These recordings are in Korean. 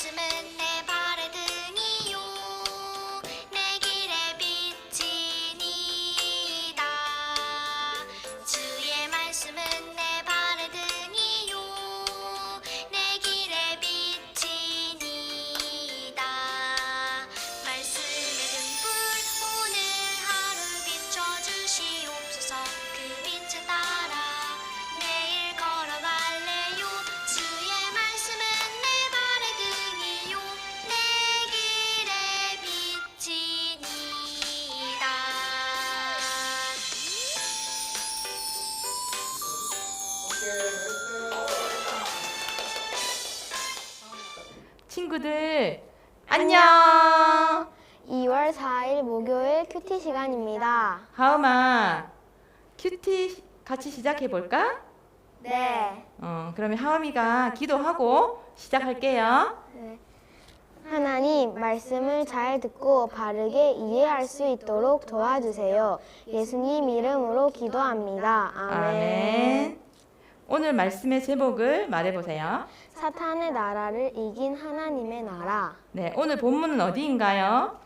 주 친구들 안녕. 2월 4일 목요일 큐티 시간입니다. 하음아 큐티 시- 같이 시작해 볼까? 네. 어 그러면 하음이가 기도하고 시작할게요. 하나님, 말씀을 잘 듣고 바르게 이해할 수 있도록 도와주세요. 예수님 이름으로 기도합니다. 아멘. 아멘. 오늘 말씀의 제목을 말해 보세요. 사탄의 나라를 이긴 하나님의 나라. 네, 오늘 본문은 어디인가요?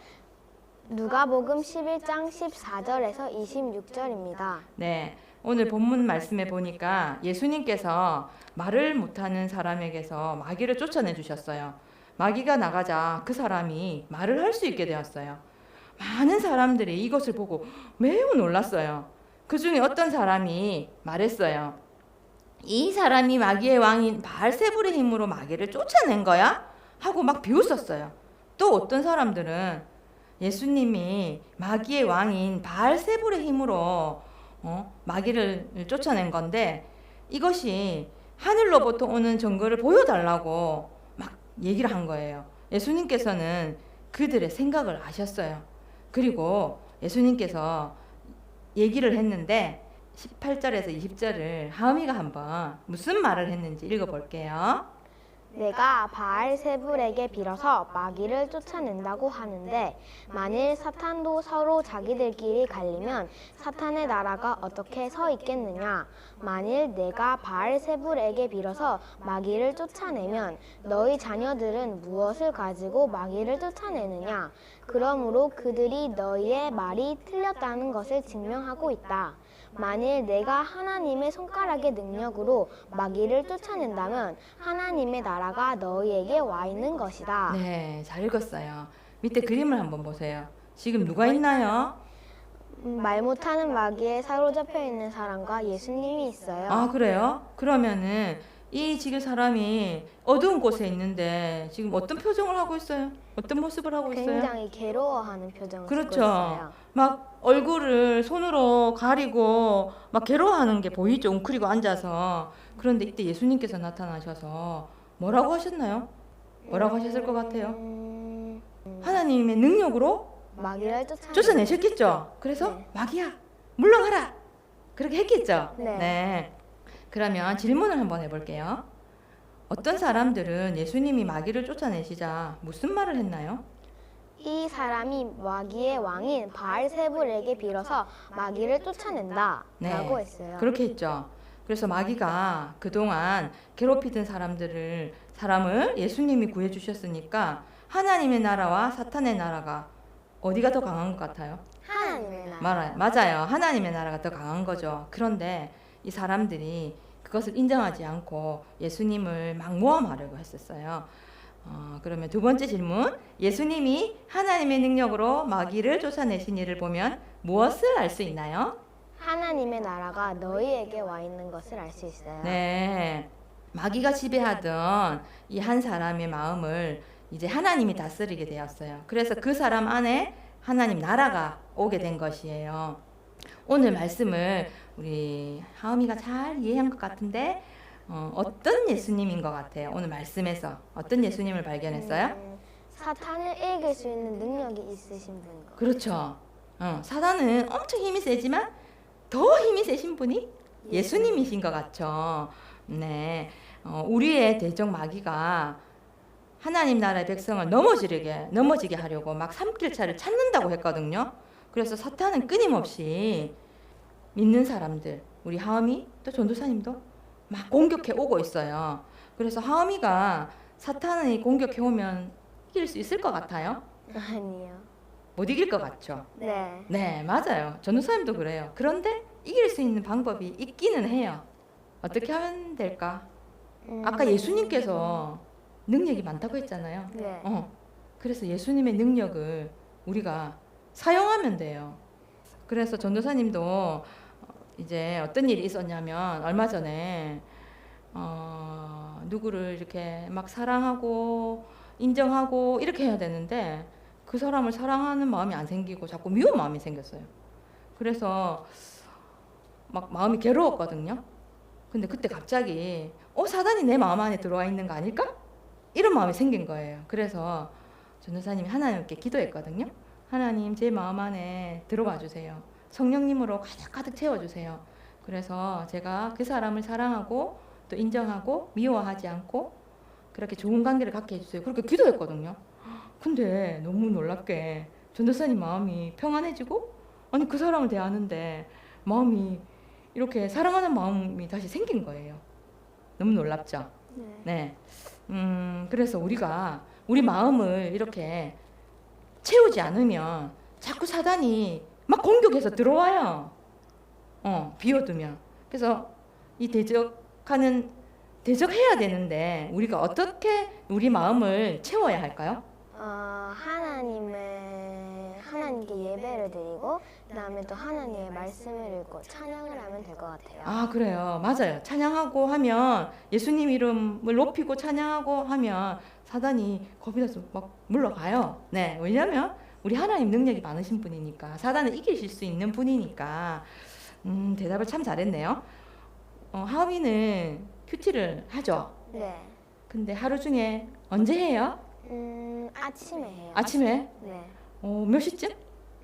누가복음 11장 14절에서 26절입니다. 네, 오늘 본문 말씀에 보니까 예수님께서 말을 못하는 사람에게서 마귀를 쫓아내 주셨어요. 마귀가 나가자 그 사람이 말을 할 수 있게 되었어요. 많은 사람들이 이것을 보고 매우 놀랐어요. 그 중에 어떤 사람이 말했어요. 이 사람이 마귀의 왕인 바알세불의 힘으로 마귀를 쫓아낸 거야? 하고 막 비웃었어요. 또 어떤 사람들은 예수님이 마귀의 왕인 바알세불의 힘으로 어? 마귀를 쫓아낸 건데 이것이 하늘로부터 오는 증거를 보여달라고 막 얘기를 한 거예요. 예수님께서는 그들의 생각을 아셨어요. 그리고 예수님께서 얘기를 했는데 18절에서 20절을 하음이가 한번 무슨 말을 했는지 읽어볼게요. 내가 바알 세불에게 빌어서 마귀를 쫓아낸다고 하는데 만일 사탄도 서로 자기들끼리 갈리면 사탄의 나라가 어떻게 서 있겠느냐? 만일 내가 바알 세불에게 빌어서 마귀를 쫓아내면 너희 자녀들은 무엇을 가지고 마귀를 쫓아내느냐? 그러므로 그들이 너희의 말이 틀렸다는 것을 증명하고 있다 만일 내가 하나님의 손가락의 능력으로 마귀를 쫓아낸다면 하나님의 나라가 너희에게 와 있는 것이다. 네, 잘 읽었어요. 밑에 그림을 한번 보세요. 지금 누가 있나요? 음, 말 못하는 마귀에 사로잡혀 있는 사람과 예수님이 있어요. 아, 그래요? 그러면은 이 지금 사람이 어두운 곳에 있는데 지금 어떤 표정을 하고 있어요? 어떤 모습을 하고 있어요? 굉장히 괴로워하는 표정을 그렇죠. 쓰고 있어요. 막 얼굴을 손으로 가리고 막 괴로워하는 게 보이죠. 웅크리고 앉아서. 그런데 이때 예수님께서 나타나셔서 뭐라고 하셨나요? 뭐라고 하셨을 것 같아요? 음, 하나님의 능력으로 마귀를 쫓아 쫓아내셨겠죠. 그래서 네. 마귀야 물러가라 그렇게 했겠죠. 네. 그러면 질문을 한번 해볼게요. 어떤 사람들은 예수님이 마귀를 쫓아내시자 무슨 말을 했나요? 이 사람이 마귀의 왕인 바알세불에게 빌어서 마귀를 쫓아낸다라고 네. 했어요. 그렇게 했죠. 그래서 마귀가 그동안 괴롭히던 사람들을 사람을 예수님이 구해 주셨으니까 하나님의 나라와 사탄의 나라가 어디가 더 강한 것 같아요? 하나님의 나라. 말아요. 맞아요. 하나님의 나라가 더 강한 거죠. 그런데 이 사람들이 그것을 인정하지 않고 예수님을 막 모함하려고 했었어요. 어, 그러면 두 번째 질문. 예수님이 하나님의 능력으로 마귀를 쫓아내신 일을 보면 무엇을 알 수 있나요? 하나님의 나라가 너희에게 와 있는 것을 알 수 있어요. 네. 마귀가 지배하던 이 한 사람의 마음을 이제 하나님이 다스리게 되었어요. 그래서 그 사람 안에 하나님 나라가 오게 된 것이에요. 오늘 말씀을 우리 하음이가 잘 이해한 것 같은데 어, 어떤 예수님인 것 같아요? 오늘 말씀에서 어떤 예수님을 발견했어요? 음, 사탄을 이길 수 있는 능력이 있으신 분. 그렇죠. 어, 사단은 엄청 힘이 세지만 더 힘이 세신 분이 예수님이신 것 같죠. 네, 어, 우리의 대적 마귀가 하나님 나라의 백성을 넘어지게 넘어지게 하려고 막 삼킬차를 찾는다고 했거든요. 그래서 사탄은 끊임없이 믿는 사람들, 우리 하음이 또 전도사님도 막 공격해 오고 있어요. 그래서 하음이가 사탄이 공격해 오면 이길 수 있을 것 같아요? 아니요. 못 이길 것 같죠. 네. 네, 맞아요. 전도사님도 그래요. 그런데 이길 수 있는 방법이 있기는 해요. 어떻게 하면 될까? 음, 아까 예수님께서 능력이 많다고 했잖아요. 네. 어. 그래서 예수님의 능력을 우리가 사용하면 돼요. 그래서 전도사님도 어, 이제 어떤 일이 있었냐면 얼마 전에 어, 누구를 이렇게 막 사랑하고 인정하고 이렇게 해야 되는데 그 사람을 사랑하는 마음이 안 생기고 자꾸 미운 마음이 생겼어요. 그래서 막 마음이 괴로웠거든요. 근데 그때 갑자기 어 사단이 내 마음 안에 들어와 있는 거 아닐까? 이런 마음이 생긴 거예요. 그래서 전도사님이 하나님께 기도했거든요. 하나님 제 마음 안에 들어와 주세요. 성령님으로 가득 가득 채워 주세요. 그래서 제가 그 사람을 사랑하고 또 인정하고 미워하지 않고 그렇게 좋은 관계를 갖게 해주세요. 그렇게 기도했거든요. 근데 너무 놀랍게 전도사님 마음이 평안해지고 아니 그 사람을 대하는데 마음이 이렇게 사랑하는 마음이 다시 생긴 거예요. 너무 놀랍죠? 네. 네. 음, 그래서 우리가 우리 마음을 이렇게 채우지 않으면 자꾸 사단이 막 공격해서 들어와요. 어, 비워두면. 그래서 이 대적하는 대적해야 되는데 우리가 어떻게 우리 마음을 채워야 할까요? 어, 하나님을 하나님께 예배를 드리고 그다음에 또 하나님의 말씀을 읽고 찬양을 하면 될 것 같아요. 아, 그래요. 맞아요. 찬양하고 하면 예수님 이름을 높이고 찬양하고 하면 사단이 겁이 나서 막 물러가요. 네. 왜냐면 우리 하나님 능력이 많으신 분이니까 사단을 이기실 수 있는 분이니까 음, 대답을 참 잘했네요. 어, 하위는 큐티를 하죠. 네. 근데 하루 중에 언제 해요? 음, 아침에 해요. 아침에? 네. 어, 몇 시쯤?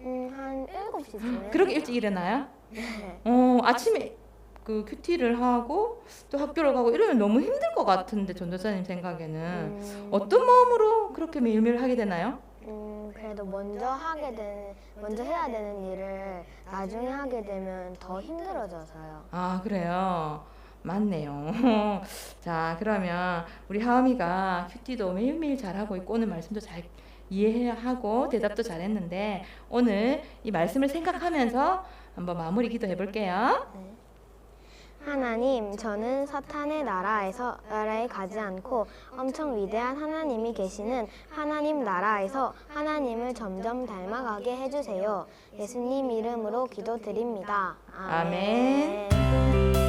음, 한 7시쯤에. 그렇게 일찍 일어나요? 네. 어, 아침에 그 큐티를 하고 또 학교를 가고 이러면 너무 힘들 것 같은데 전도사님 생각에는 음, 어떤 마음으로 그렇게 매일매일 하게 되나요? 음, 그래도 먼저 하게 되는 먼저 해야 되는 일을 나중에 하게 되면 더 힘들어져서요. 아 그래요. 맞네요. 자 그러면 우리 하음이가 큐티도 매일매일 잘하고 있고 오늘 말씀도 잘 이해하고 대답도 잘했는데 오늘 이 말씀을 생각하면서 한번 마무리 기도해 볼게요. 하나님, 저는 사탄의 나라에서 나라에 가지 않고 엄청 위대한 하나님이 계시는 하나님 나라에서 하나님을 점점 닮아가게 해주세요. 예수님 이름으로 기도드립니다. 아멘. 아멘.